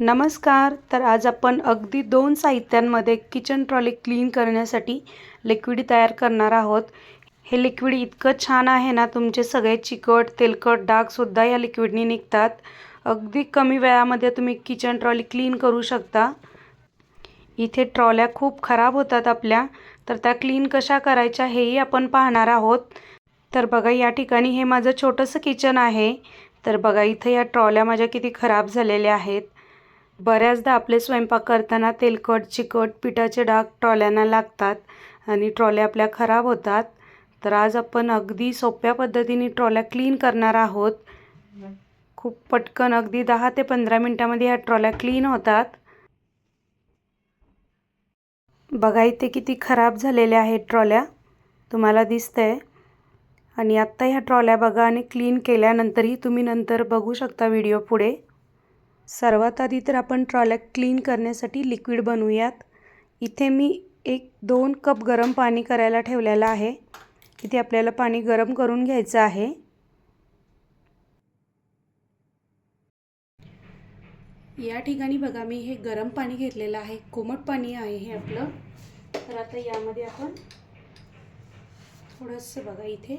नमस्कार तर आज आपण अगदी दोन साहित्यांमध्ये किचन ट्रॉली क्लीन करण्यासाठी लिक्विड तयार करणार आहोत. हे लिक्विड इतकं छान आहे ना तुमचे सगळे चिकट तेलकट डागसुद्धा या लिक्विडनी निघतात. अगदी कमी वेळामध्ये तुम्ही किचन ट्रॉली क्लीन करू शकता. इथे ट्रॉल्या खूप खराब होतात आपल्या तर त्या क्लीन कशा करायच्या हेही आपण पाहणार आहोत. तर बघा या ठिकाणी हे माझं छोटंसं किचन आहे. तर बघा इथं या ट्रॉल्या माझ्या किती खराब झालेल्या आहेत. बऱ्याचदा आपले स्वयंपाक करताना तेलकट चिकट पिठाचे डाग ट्रॉल्यांना लागतात आणि ट्रॉल्या आपल्या खराब होतात. तर आज आपण अगदी सोप्या पद्धतीने ट्रॉल्या क्लीन करणार आहोत. खूप पटकन अगदी दहा ते पंधरा मिनटामध्ये ह्या ट्रॉल्या क्लीन होतात. बघा इथे किती खराब झालेल्या आहेत ट्रॉल्या. तुम्हाला दिसतंय. आणि आत्ता ह्या ट्रॉल्या बघा आणि क्लीन केल्यानंतरही तुम्ही नंतर बघू शकता व्हिडिओ पुढे. सर्वात आधी तर आपण ट्रॉल्या क्लीन करण्यासाठी लिक्विड बनवूयात. इथे मी एक दोन कप गरम पाणी करायला ठेवलेलं आहे. इथे आपल्याला पाणी गरम करून घ्यायचं आहे. या ठिकाणी बघा मी हे गरम पाणी घेतलेलं आहे. कोमट पाणी आहे हे आपलं. तर आता यामध्ये आपण थोडंसं बघा इथे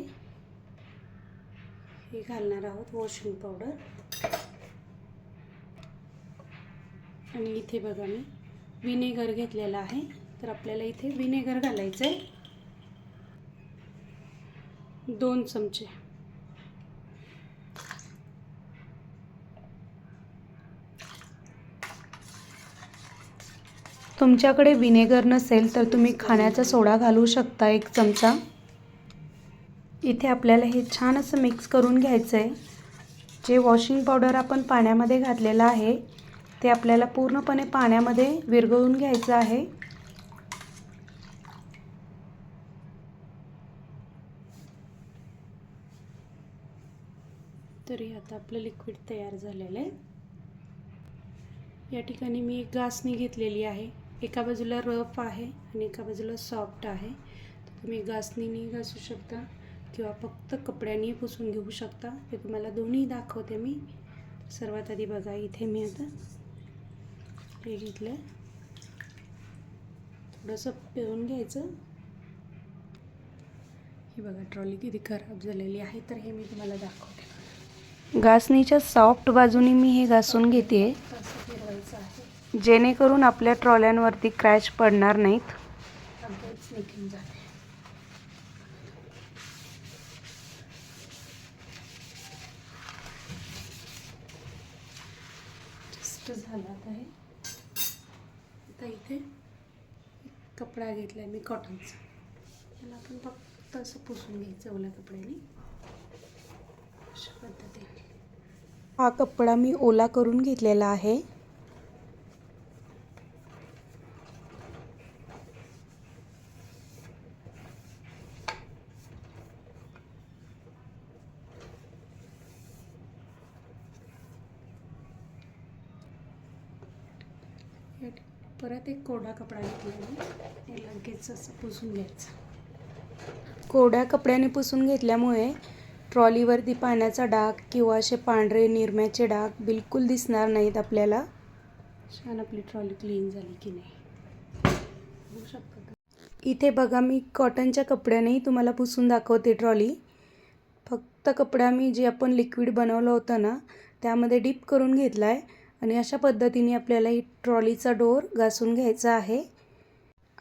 हे घालणार आहोत वॉशिंग पावडर. आणि इथे बघा मी विनेगर घेतलेला आहे. तर आपल्याला इथे विनेगर घालायचं आहे दोन चमचे. तुमच्याकडे विनेगर नसेल तर तुम्ही खाण्याचा सोडा घालू शकता एक चमचा. इथे आपल्याला हे छान असं मिक्स करून घ्यायचं आहे जे वॉशिंग पावडर आपण पाण्यामध्ये घातलेलं आहे ते आपल्याला पूर्णपणे पाण्यामध्ये विरघळून घ्यायचं आहे. तरी आता आपलं लिक्विड तयार झालेलं आहे. या ठिकाणी मी एक घासणी घेतलेली आहे. एका बाजूला रफ आहे आणि एका बाजूला सॉफ्ट आहे. तर तुम्ही घासणीने घासू शकता किंवा फक्त कपड्यांनी पुसून घेऊ शकता. ते तुम्हाला दोन्ही दाखवते मी. सर्वात आधी बघा इथे मी आता हे घेतलं थोडंसं पिळून घ्यायचं. ही बघा ट्रॉली किती खराब झालेली आहे तर हे मी तुम्हाला दाखवते. घासणीच्या सॉफ्ट बाजूने मी हे घासून घेते. आहे. जेणेकरून आपल्या ट्रॉल्यांवरती क्रॅच पडणार नाहीत. निघून जाते. झाला आता आता इथे कपडा घेतला आहे मी कॉटनचा त्याला आपण फक्त असं पुसून घ्यायचं ओल्या कपड्याने. अशा पद्धतीने. हा कपडा मी ओला करून घेतलेला आहे. परत एक कोरडा कपडा घेतला हे लगेच असं पुसून घ्यायचं. कोरड्या कपड्याने पुसून घेतल्यामुळे ट्रॉलीवरती पाण्याचा डाग किंवा असे पांढरे निरम्याचे डाग बिलकुल दिसणार नाहीत आपल्याला. छान आपली ट्रॉली क्लीन झाली की नाही. शकता इथे बघा मी कॉटनच्या कपड्यानेही तुम्हाला पुसून दाखवते ट्रॉली. फक्त कपडा मी जे आपण लिक्विड बनवलं होतं ना त्यामध्ये डीप करून घेतला आहे आणि अशा पद्धतीने आपल्याला ही ट्रॉलीचा डोर घासून घ्यायचा आहे.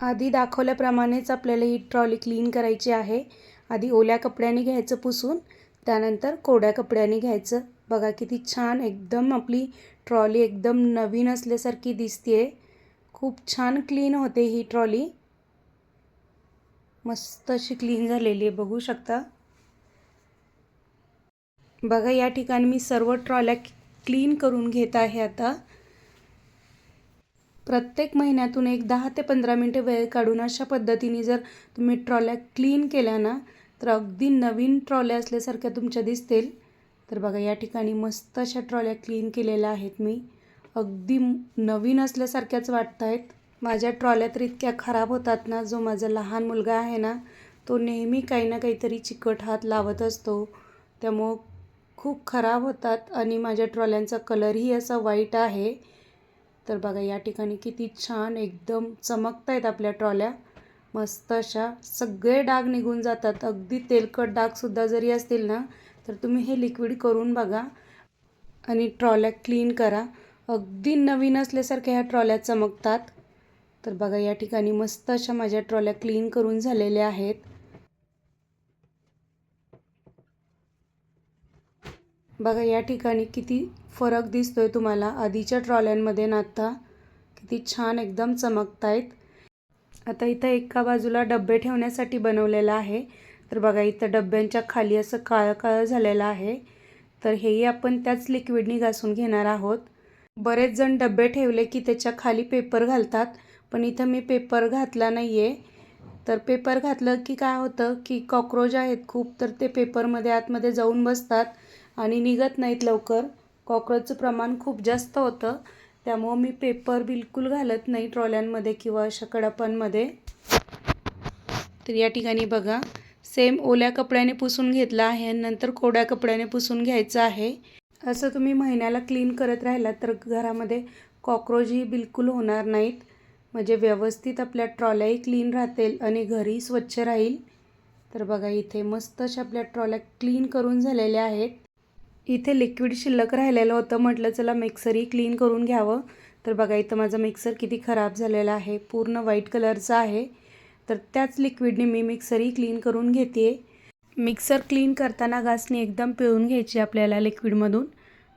आधी दाखवल्याप्रमाणेच आपल्याला ही ट्रॉली क्लीन करायची आहे. आधी ओल्या कपड्याने घ्यायचं पुसून त्यानंतर कोड्या कपड्याने घ्यायचं. बघा किती छान एकदम आपली ट्रॉली एकदम नवीन असल्यासारखी दिसते खूप छान क्लीन होते ही ट्रॉली. मस्त अशी क्लीन झालेली आहे बघू शकता. बघा या ठिकाणी मी सर्व ट्रॉल्या क्लीन करून घेत आहे आता. प्रत्येक महिन्यातून एक दहा ते पंधरा मिनटे वेळ काढून अशा पद्धतीने जर तुम्ही ट्रॉल्या क्लीन केल्या ना तर अगदी नवीन ट्रॉल्या असल्यासारख्या तुमच्या दिसतील. तर बघा या ठिकाणी मस्त अशा ट्रॉल्या क्लीन केलेल्या आहेत मी. अगदी नवीन असल्यासारख्याच वाटत आहेत. माझ्या ट्रॉल्या तर इतक्या खराब होतात ना जो माझा लहान मुलगा आहे ना तो नेहमी काही ना काहीतरी चिकट हात लावत असतो. त्यामुळं खूप खराब होतात आणि माझ्या ट्रॉल्यांचा कलरही असा वाईट आहे. तर बघा या ठिकाणी किती छान एकदम चमकत आहेत आपल्या ट्रॉल्या. मस्त अशा सगळे डाग निघून जातात. अगदी तेलकट डागसुद्धा जरी असतील ना तर तुम्ही हे लिक्विड करून बघा आणि ट्रॉल्या क्लीन करा. अगदी नवीन असल्यासारख्या ह्या ट्रॉल्या चमकतात. तर बघा या ठिकाणी मस्त अशा माझ्या ट्रॉल्या क्लीन करून झालेल्या आहेत. बघा या ठिकाणी किती फरक दिसतो आहे तुम्हाला. आधीच्या ट्रॉल्यांमध्ये ना किती छान एकदम चमकत आहेत आता इथं एका बाजूला डब्बे ठेवण्यासाठी बनवलेलं आहे. तर बघा इथं डब्यांच्या खाली असं काळं काळं झालेलं आहे. तर हेही आपण त्याच लिक्विडनी घासून घेणार आहोत. बरेच जण डब्बे ठेवले की त्याच्याखाली पेपर घालतात पण इथं मी पेपर घातला नाही आहे तर पेपर घातलं की काय होतं की कॉक्रोच आहेत खूप तर ते पेपरमध्ये आतमध्ये जाऊन बसतात. आणि निघत नाहीत लवकर. कॉक्रोचचं प्रमाण खूप जास्त होतं. त्यामुळं मी पेपर बिलकुल घालत नाही ट्रॉल्यांमध्ये किंवा अशा कडापांमध्ये तर या ठिकाणी बघा. सेम ओल्या कपड्याने पुसून घेतला आहे नंतर कोड्या कपड्याने पुसून घ्यायचं आहे. असं तुम्ही महिन्याला क्लीन करत राहिला तर घरामध्ये कॉक्रोचही बिलकुल होणार नाहीत. म्हणजे व्यवस्थित आपल्या ट्रॉल्याही क्लीन राहतील आणि घरही स्वच्छ राहील. तर बघा इथे मस्त अशा आपल्या ट्रॉल्या क्लीन करून झालेल्या आहेत. इथे लिक्विड शिल्लक राहिलेलं होतं. म्हटलं चला मिक्सरही क्लीन करून घ्यावं. तर बघा इथं माझा मिक्सर किती खराब झालेला आहे. पूर्ण व्हाईट कलरचा आहे. तर त्याच लिक्विडने मी मिक्सरही क्लीन करून घेते मिक्सर क्लीन करताना घासणी एकदम पिळून घ्यायची आपल्याला लिक्विडमधून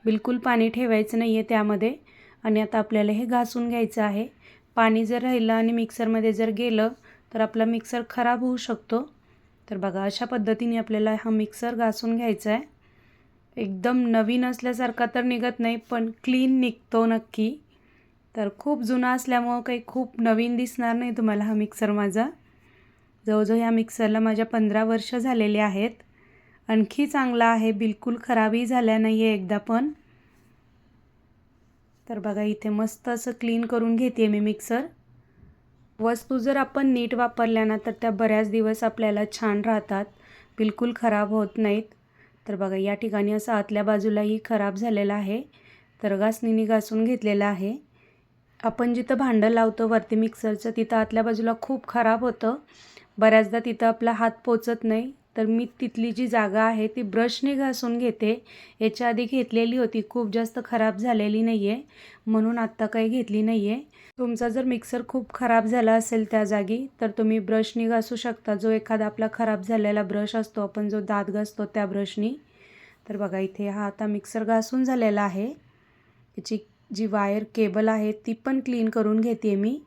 बिलकुल पाणी ठेवायचं नाही आहे त्यामध्ये. आणि आता आपल्याला हे घासून घ्यायचं आहे. पाणी जर राहिलं आणि मिक्सरमध्ये जर गेलं तर आपला मिक्सर खराब होऊ शकतो. तर बघा अशा पद्धतीने आपल्याला हा मिक्सर घासून घ्यायचा आहे. एकदम नवीन असल्यासारखा तर निघत नाही पण क्लीन निघतो नक्की. तर खूप जुना असल्यामुळं काही खूप नवीन दिसणार नाही तुम्हाला हा मिक्सर माझा. जवळजवळ ह्या मिक्सरला माझ्या पंधरा वर्ष झालेले आहेत. आणखी चांगला आहे बिलकुल खराबही झाल्या नाही आहे एकदा पण. तर बघा इथे मस्त असं क्लीन करून घेते मी मिक्सर वस्तू जर आपण नीट वापरल्या ना तर त्या बऱ्याच दिवस आपल्याला छान राहतात. बिलकुल खराब होत नाहीत. तर बघा या ठिकाणी असं आतल्या बाजूलाही खराब झालेलं आहे. तर घासणीने घासून घेतलेलं आहे. आपण जिथं भांडं लावतो वरती मिक्सरचं तिथं आतल्या बाजूला खूप खराब होतं. बऱ्याचदा तिथं आपला हात पोचत नाही. तर मी तिथली जी जागा आहे ती ब्रशने घासून घेते. याच्या आधी घेतलेली होती खूप जास्त खराब झालेली नाही आहे म्हणून आत्ता काही घेतली नाही आहे तुमचा जर मिक्सर खूप खराब झाला असेल त्या जागी तर तुम्ही ब्रशनी घासू शकता. जो एखादा आपला खराब झालेला ब्रश असतो आपण जो दात घासतो त्या ब्रशनी. तर बघा इथे हा आता मिक्सर घासून झालेला आहे. याची जी वायर केबल आहे ती पण क्लीन करून घेते मी.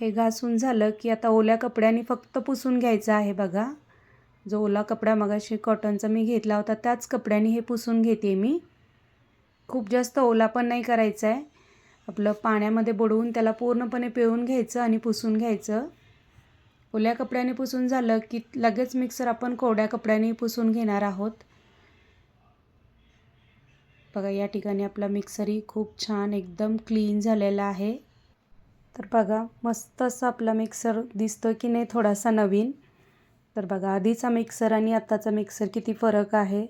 हे घासून झालं की आता ओल्या कपड्याने फक्त पुसून घ्यायचं आहे बघा. जो ओला कपडा मगाशी कॉटनचा मी घेतला होता त्याच कपड्याने हे पुसून घेते मी. खूप जास्त ओला पण नाही करायचा आहे. आपलं पाण्यामध्ये बुडवून त्याला पूर्णपणे पिळून घ्यायचं आणि पुसून घ्यायचं. ओल्या कपड्याने पुसून झालं की लगेच मिक्सर आपण कोरड्या कपड्याने पुसून घेणार आहोत. बघा या ठिकाणी आपला मिक्सरही खूप छान एकदम क्लीन झालेला आहे. तर बघा मस्त असं आपला मिक्सर दिसतो की नाही थोडासा नवीन. तर बघा आधीचा मिक्सर आणि आत्ताचा मिक्सर किती फरक आहे.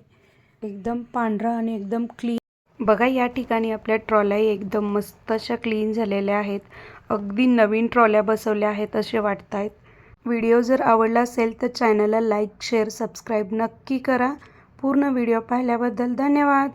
एकदम पांढरा आणि एकदम क्लीन बघा या ठिकाणी आपल्या ट्रॉल्याही एकदम मस्त अशा क्लीन झालेल्या आहेत. अगदी नवीन ट्रॉल्या बसवल्या आहेत असे वाटत आहेत व्हिडिओ जर आवडला असेल तर चॅनलला लाईक शेअर सबस्क्राईब नक्की करा. पूर्ण व्हिडिओ पाहिल्याबद्दल धन्यवाद.